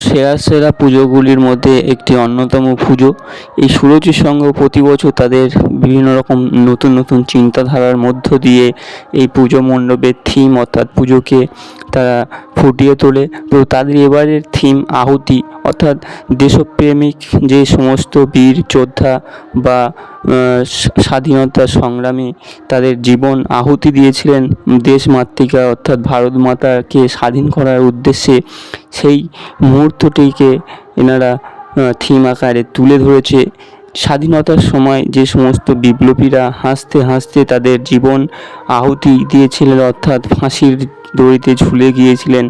সেরা সেরা পুজোগুলির মধ্যে একটি অন্যতম পুজো। এই সুরুচি সংঘ প্রতি বছর তাদের বিভিন্ন রকম নতুন নতুন চিন্তাধারার মধ্য দিয়ে এই পুজো মণ্ডপের থিম অর্থাৎ পুজোকে তারা ফুটিয়ে তোলে। তো তাদের এবারের থিম আহুতি, অর্থাৎ দেশপ্রেমিক যে সমস্ত বীর যোদ্ধা বা স্বাধীনতা সংগ্রামে তাদের জীবন আহুতি দিয়েছিলেন। দেশ মাতৃকা অর্থাৎ ভারত মাতাকে স্বাধীন করার উদ্দেশ্যে সেই মুহূর্তটিকে এনারা থিম আকারে তুলে ধরেছে। স্বাধীনতার সময় যে সমস্ত বিপ্লবীরা হাসতে হাসতে তাদের জীবন আহুতি দিয়েছিলেন, অর্থাৎ ফাঁসির দড়িতে ঝুলে গিয়েছিলেন।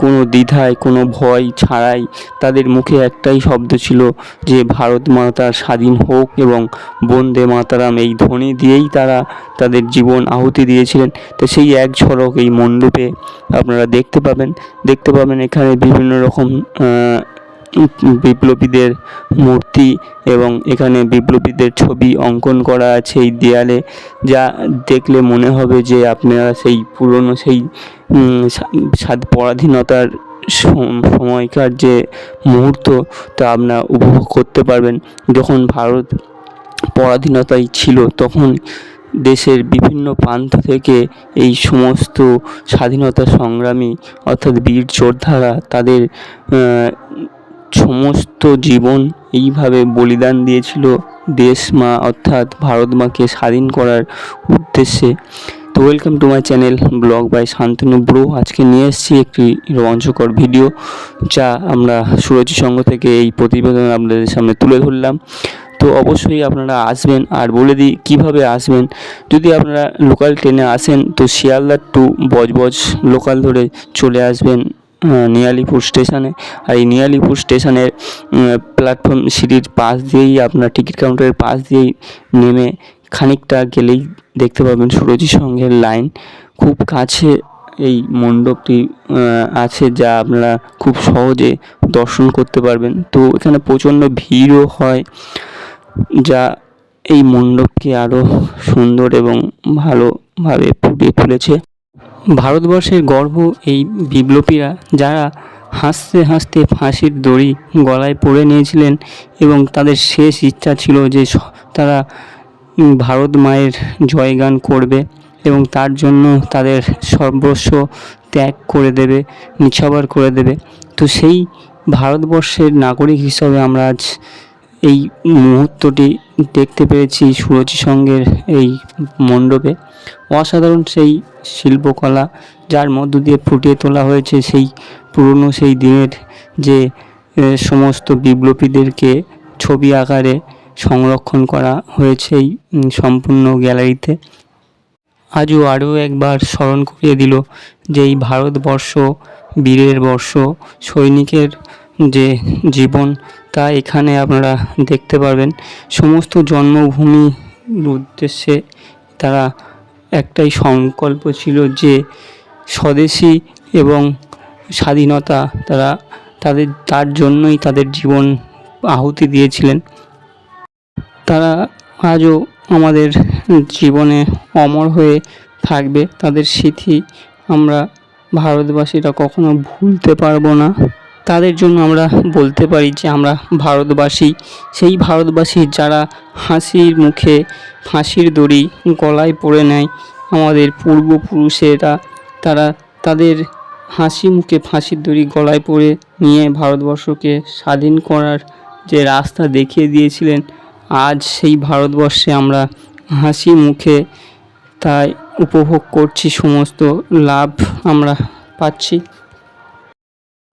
কোনো দ্বিধায়, কোনো ভয় ছাড়াই তাদের মুখে একটাই শব্দ ছিল যে, ভারত মাতার স্বাধীন হোক এবং বন্দে মাতারাম। এই ধ্বনি দিয়েই তারা তাদের জীবন আহুতি দিয়েছিলেন। তো সেই এক ঝলক এই মণ্ডপে আপনারা দেখতে পাবেন। দেখতে পাবেন এখানে বিভিন্ন রকম বিপ্লবীদের মূর্তি এবং এখানে বিপ্লবীদের ছবি অঙ্কন করা আছে এই দেয়ালে, যা দেখলে মনে হবে যে আপনারা সেই পুরনো সেই স্বাদ পরাধীনতার সময়কার যে মুহূর্ত, তা আপনারা উপভোগ করতে পারবেন। যখন ভারত পরাধীনতায় ছিল, তখন দেশের বিভিন্ন প্রান্ত থেকে এই সমস্ত স্বাধীনতা সংগ্রামী অর্থাৎ বীর যোদ্ধারা তাদের সমস্ত জীবন এইভাবে বলিদান দিয়েছিল দেশ মা, অর্থাৎ ভারত মাকে স্বাধীন করার উদ্দেশ্যে। তো welcome to my channel vlog by Shantanu bro. আজকে নিয়ে এসেছি একটি রোমাঞ্চকর ভিডিও যা আমরা সুরজি সংঘ থেকে এই প্রতিবেদন আপনাদের সামনে তুলে ধরলাম। তো অবশ্যই আপনারা আসবেন আর বলে দিই, কীভাবে আসবেন? যদি আপনারা লোকাল ট্রেনে আসেন, তো শিয়ালদা টু বজবজ লোকাল ধরে চলে আসবেন। নিয়ালিপুর স্টেশনে। আর এই নিয়ালিপুর স্টেশনের প্ল্যাটফর্ম সিঁড়ির পাশ দিয়েই, আপনার টিকিট কাউন্টারের পাশ দিয়েই নেমে খানিকটা গেলেই দেখতে পাবেন সুরজি সঙ্ঘের লাইন খুব কাছে এই মণ্ডপটি আছে যা আপনারা খুব সহজে দর্শন করতে পারবেন। তো এখানে প্রচণ্ড ভিড়ও হয়, যা এই মণ্ডপকে আরও সুন্দর এবং ভালোভাবে ফুটিয়ে তুলেছে। ভারতবর্ষের গর্ব এই বিপ্লবীরা যারা হাসতে হাসতে ফাঁসির দড়ি গলায় পরে নিয়েছিলেন এবং তাদের শেষ ইচ্ছা ছিল যে তারা ভারত মায়ের জয়গান করবে এবং তার জন্য তাদের সর্বস্ব ত্যাগ করে দেবে নিছাবার করে দেবে। তো সেই ভারতবর্ষের নাগরিক হিসাবে আমরা আজ এই মুহূর্তটি দেখতে পেরেছি সুরজি সঙ্গের এই মণ্ডপে। অসাধারণ সেই শিল্পকলা, যার মধ্য দিয়ে ফুটিয়ে তোলা হয়েছে সেই পুরনো সেই দিনের যে সমস্ত বিপ্লবীদেরকে ছবি আকারে সংরক্ষণ করা হয়েছে এই সম্পূর্ণ গ্যালারিতে। আজও আরও একবার স্মরণ করিয়ে দিল যে এই ভারতবর্ষ, বীরের বর্ষ, সৈনিকের যে জীবন তা এখানে আপনারা দেখতে পারবেন। সমস্ত জন্মভূমির উদ্দেশ্যে তারা একটাই সংকল্প ছিল যে স্বদেশী এবং স্বাধীনতা তারা তাদের, তার জন্যই তাদের জীবন আহুতি দিয়েছিলেন। তারা আজও আমাদের জীবনে অমর হয়ে থাকবে। তাদের স্মৃতি আমরা ভারতবাসীরা কখনো ভুলতে পারব না। তাদের জন্য আমরা বলতে পারি যে আমরা ভারতবাসী। সেই ভারতবাসী যারা হাসির মুখে ফাঁসির দড়ি গলায় পড়ে নেয়, আমাদের পূর্বপুরুষেরা তারা তাদের হাসি মুখে ফাঁসির দড়ি গলায় পরে নিয়ে ভারতবর্ষকে স্বাধীন করার যে রাস্তা দেখিয়ে দিয়েছিলেন, আজ সেই ভারতবর্ষে আমরা হাসি মুখে তাই উপভোগ করছি, সমস্ত লাভ আমরা পাচ্ছি।